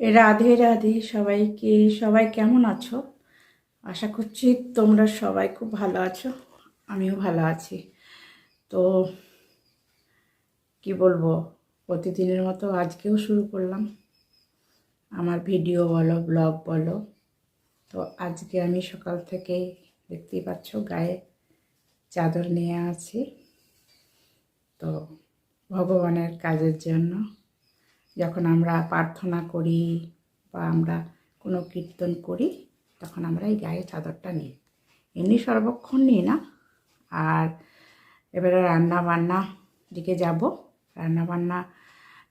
রাধে রাধে সবাইকে। সবাই কেমন আছো? আশা করছি তোমরা সবাই খুব ভালো আছো, আমিও ভালো আছি। তো কি বলব, প্রতিদিনের মতো আজকেও শুরু করলাম। আমার ভিডিও বলো, ব্লগ বলো। তো আজকে আমি সকাল থেকে দেখতেই পাচ্ছ গায়ে চাদর নিয়ে আছি। তো ভগবানের কাজের জন্য যখন আমরা প্রার্থনা করি বা আমরা কোনো কীর্তন করি, তখন আমরা এই গায়ে চাদরটা নিই। এমনি সর্বক্ষণ নিই না। আর এবারে রান্না বান্না দিকে যাব। রান্না বান্না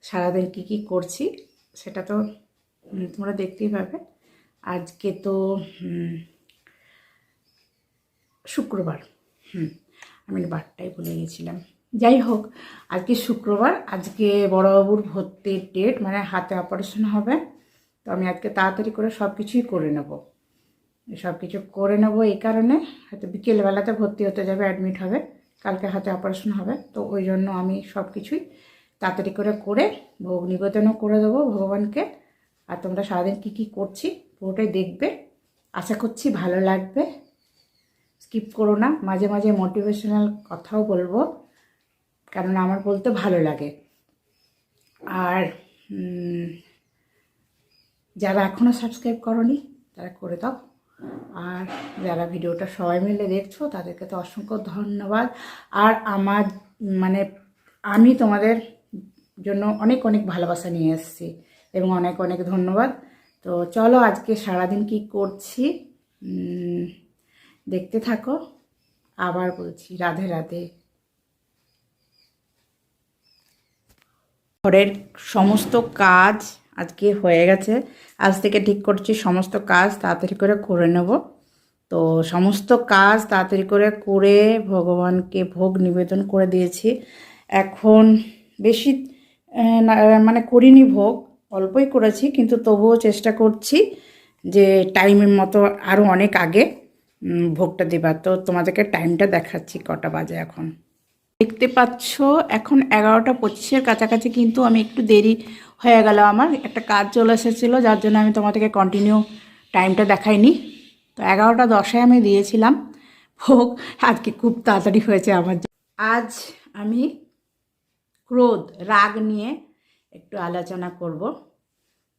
সারাদিন কী কী করছি, সেটা তো তোমরা দেখতেই পাবে। আজকে তো শুক্রবার। হুম, আমি বারটাই ভুলে গেছিলাম। যাই হোক, আজকে শুক্রবার, আজকে বড়বাবুর ভর্তির ডেট মানে হাতে অপারেশন হবে। তো আমি আজকে তাড়াতাড়ি করে সব কিছুই করে নেব। সব কিছু করে নেব এই কারণে, হয়তো বিকেলবেলাতে ভর্তি হতে যাবে অ্যাডমিট হবে। কালকে হাতে অপারেশন হবে। তো ওই জন্য আমি সব কিছুই তাড়াতাড়ি করে করে ভোগ নিবেদনও করে দেবো ভগবানকে। আর তোমরা সারাদিন কী কী করছি পুরোটাই দেখবে। আশা করছি ভালো লাগবে। স্কিপ করো না। মাঝে মাঝে মোটিভেশনাল কথাও বলব। কারণ আমার বলতে ভালো লাগে। আর যারা এখনও সাবস্ক্রাইব করনি, তারা করে দাও। আর যারা ভিডিওটা সবাই মিলে দেখছ, তাদেরকে তো অসংখ্য ধন্যবাদ। আর আমার মানে আমি তোমাদের জন্য অনেক অনেক ভালোবাসা নিয়ে এসেছি এবং অনেক অনেক ধন্যবাদ। তো চলো আজকে সারাদিন কি করছি দেখতে থাকো। আবার বলছি রাধে রাধে। ঘরের সমস্ত কাজ আজকে হয়ে গেছে। আজ থেকে ঠিক করছি সমস্ত কাজ তাড়াতাড়ি করে করে নেব। তো সমস্ত কাজ তাড়াতাড়ি করে করে ভগবানকে ভোগ নিবেদন করে দিয়েছি। এখন বেশি মানে করিনি ভোগ, অল্পই করেছি, কিন্তু তবুও চেষ্টা করছি যে টাইমের মতো আরও অনেক আগে ভোগটা দেবার। তো তোমাদেরকে টাইমটা দেখাচ্ছি কটা বাজে এখন। দেখতে পাচ্ছ, এখন এগারোটা পঁচিশের কাছাকাছি কিন্তু আমি একটু দেরি হয়ে গেল আমার। একটা কাজ চলে এসেছিল, যার জন্য আমি তোমাদেরকে কন্টিনিউ টাইমটা দেখাইনি। তো এগারোটা দশে আমি দিয়েছিলাম। ভোগ, আজকে খুব তাড়াতাড়ি হয়েছে আমার আজ আমি ক্রোধ, রাগ নিয়ে একটু আলোচনা করব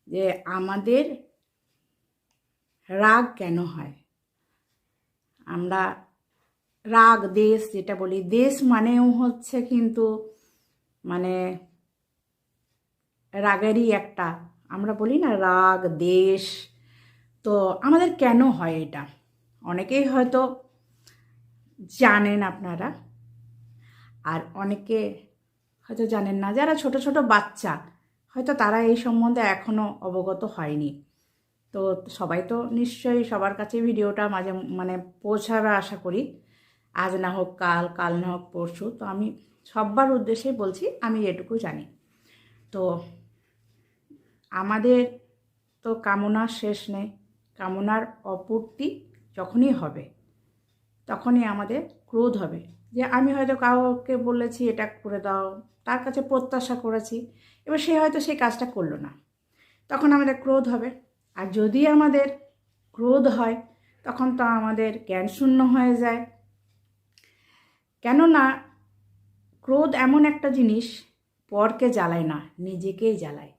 যে আমাদের রাগ কেন হয়? আমরা রাগ, দেশ যেটা বলি, দেশ মানেও হচ্ছে কিন্তু মানে রাগেরই একটা, আমরা বলি না রাগ, দেশ। তো আমাদের কেন হয় এটা? অনেকেই হয়তো জানেন আপনারা, আর অনেকে হয়তো জানেন না। যারা ছোট ছোট বাচ্চা, হয়তো তারা এই সম্বন্ধে এখনও অবগত হয়নি। তো সবাই তো নিশ্চয়ই সবার কাছে ভিডিওটা মাঝে মানে পৌঁছাবে আশা করি। আজ না হোক কাল কাল না হোক পরশু, তো আমি সব্বার উদ্দেশ্যেই বলছি, আমি এটুকু জানি। তো আমাদের তো কামনা শেষ নেই, কামনার অপূর্তি যখনই হবে, তখনই আমাদের ক্রোধ হবে। যে আমি হয়তো কাউকে বলেছি, এটা করে দাও, তার কাছে প্রত্যাশা করেছি, এবার সে হয়তো সেই কাজটা করল না। তখন আমাদের ক্রোধ হবে। আর যদি আমাদের ক্রোধ হয়, তখন তো আমাদের জ্ঞান শূন্য হয়ে যায় কেননা ক্রোধ এমন একটা জিনিস, পরকে জ্বালায় না, নিজেকেই জ্বালায়।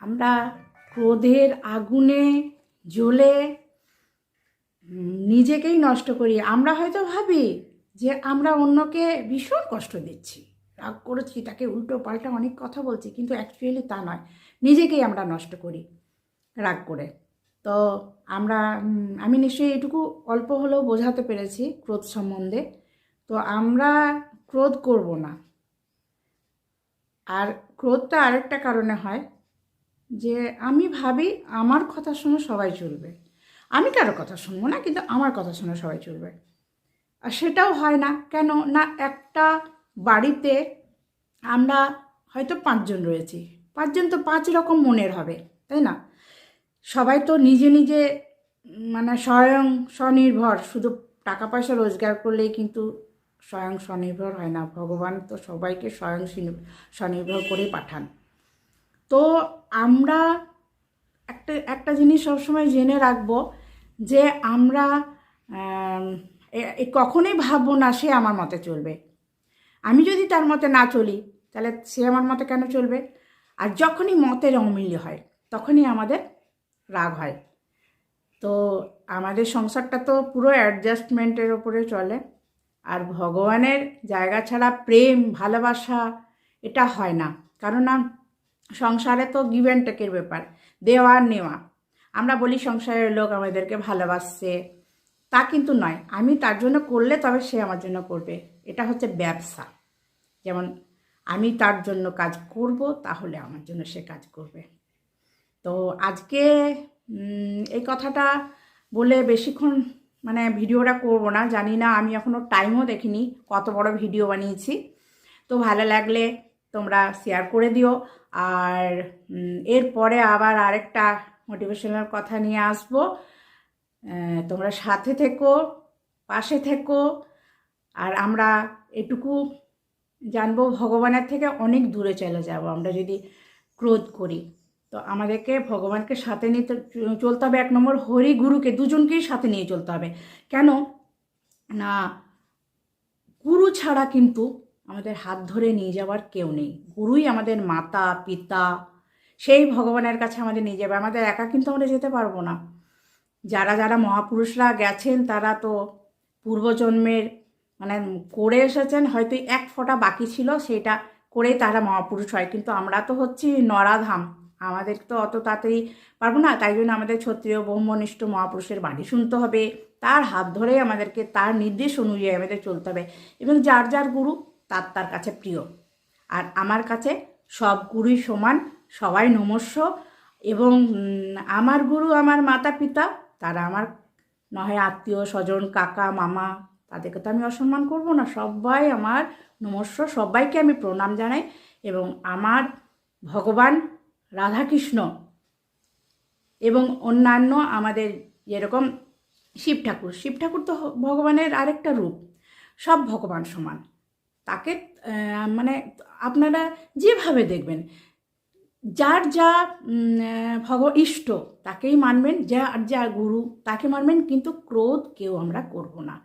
আমরা ক্রোধের আগুনে জ্বলে নিজেকেই নষ্ট করি। আমরা হয়তো ভাবি যে আমরা অন্যকে ভীষণ কষ্ট দিচ্ছি। রাগ করেছি, তাকে উল্টো পাল্টা অনেক কথা বলছি, কিন্তু অ্যাকচুয়ালি তা নয়। নিজেকেই আমরা নষ্ট করি, রাগ করে। তো আমরা আমি নিশ্চয়ই এটুকু অল্প হলেও বোঝাতে পেরেছি ক্রোধ সম্বন্ধে। তো আমরা ক্রোধ করব না। আর ক্রোধটা আরেকটা কারণে হয় যে আমি ভাবি আমার কথা শুনে সবাই চলবে। আমি কারও কথা শুনব না, কিন্তু আমার কথা শুনে সবাই চলবে। আর সেটাও হয় না। কেন? না, একটা বাড়িতে আমরা হয়তো পাঁচজন রয়েছি। পাঁচজন তো পাঁচ রকম মনের হবে, তাই না? সবাই তো নিজে নিজে মানে স্বয়ং স্বনির্ভর, শুধু টাকা পয়সা রোজগার করলেই কিন্তু স্বয়ং স্বনির্ভর হয় না। ভগবান তো সবাইকে স্বয়ং স্বনির্ভর করে পাঠান। তো আমরা একটা একটা জিনিস সবসময় জেনে রাখব যে আমরা কখনোই ভাববো না সে আমার মতে চলবে। আমি যদি তার মতে না চলি, তাহলে সে আমার মতে কেন চলবে? আর যখনই মতের অমিল হয়, তখনই আমাদের রাগ হয়। তো আমাদের সংসারটা তো পুরো অ্যাডজাস্টমেন্টের ওপরে চলে। আর ভগবানের জায়গা ছাড়া প্রেম, ভালোবাসা এটা হয় না। কারণ সংসারে তো গিভ অ্যান্ড টেকের ব্যাপার, দেওয়া নেওয়া। আমরা বলি সংসারের লোক আমাদেরকে ভালোবাসছে। তা কিন্তু নয়। আমি তার জন্য করলে তবে সে আমার জন্য করবে। এটা হচ্ছে ব্যবসা। যেমন আমি তার জন্য কাজ করব, তাহলে আমার জন্য সে কাজ করবে। তো আজকে এই কথাটা বলে বেশিক্ষণ মানে ভিডিওটা করব না, জানি না, আমি এখনও টাইমও দেখিনি, কত বড় ভিডিও বানিয়েছি। তো ভালো লাগলে তোমরা শেয়ার করে দিও, আর এরপরে আবার আরেকটা মোটিভেশনাল কথা নিয়ে আসব। তোমরা সাথে থেকো, পাশে থেকো, আর আমরা এটুকু জানব, ভগবানের থেকে অনেক দূরে চলে যাব, আমরা যদি ক্রোধ করি। তো আমাদেরকে ভগবানকে সাথে নিতে চলতে হবে। এক নম্বর হরি গুরুকে দুজনকেই সাথে নিয়ে চলতে হবে। কেন? না, গুরু ছাড়া কিন্তু আমাদের হাত ধরে নিয়ে যাওয়ার কেউ নেই। গুরুই আমাদের মাতা, পিতা, সেই ভগবানের কাছে আমাদের নিয়ে যাবে। আমাদের একা কিন্তু আমরা যেতে পারব না। যারা যারা মহাপুরুষরা গেছেন, তারা তো পূর্বজন্মের মানে করে এসেছেন, হয়তো এক ফোঁটা বাকি ছিল, সেটা করেই তারা মহাপুরুষ হয়। কিন্তু আমরা তো হচ্ছি নরাধাম। আমাদের তো অত তাড়াতাড়ি পারব না, তাই জন্য আমাদের ক্ষত্রিয়, ব্রহ্মনিষ্ঠ মহাপুরুষের বাণী শুনতে হবে। তার হাত ধরেই আমাদেরকে, তার নির্দেশ অনুযায়ী আমাদের চলতে হবে। এবং যার যার গুরু, তার তার কাছে প্রিয়। আর আমার কাছে সব গুরুই সমান, সবাই নমস্য। এবং আমার গুরু, আমার মাতা পিতা তারা আমার নয় আত্মীয়, স্বজন, কাকা, মামা, তাদেরকে তো আমি অসম্মান করব না। সবাই আমার নমস্য, সবাইকে আমি প্রণাম জানাই। এবং আমার ভগবান রাধাকৃষ্ণ এবং অন্যান্য আমাদের যেরকম শিব ঠাকুর। শিব ঠাকুর তো ভগবানের আরেকটা রূপ। সব ভগবান সমান। তাকে মানে আপনারা যেভাবে দেখবেন, যার যা ভগ, ইষ্ট, তাকেই মানবেন, যার যা গুরু, তাকে মানবেন, কিন্তু ক্রোধ কেউ আমরা করব না।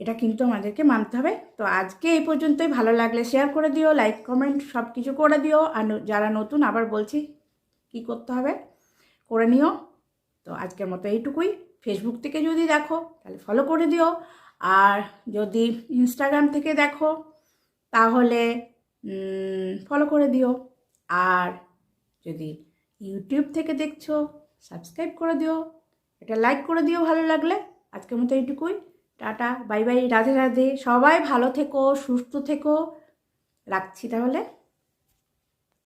এটা কিন্তু আমাদেরকে মানতে হবে। তো আজকে এই পর্যন্তই। ভালো লাগলে শেয়ার করে দিও লাইক কমেন্ট সব কিছু করে দিও। আর যারা নতুন আবার বলছি, কি করতে হবে? করে নিও। তো আজকের মতো এইটুকুই। ফেসবুক থেকে যদি দেখো, তাহলে ফলো করে দিও। আর যদি ইনস্টাগ্রাম থেকে দেখো, তাহলে ফলো করে দিও। আর যদি ইউটিউব থেকে দেখছ সাবস্ক্রাইব করে দিও। এটা লাইক করে দিও ভালো লাগলে। আজকের মতো এইটুকুই। Tata bye bye Radhe Radhe সবাই ভালো থেকো সুস্থ থেকো। রাখছি তাহলে।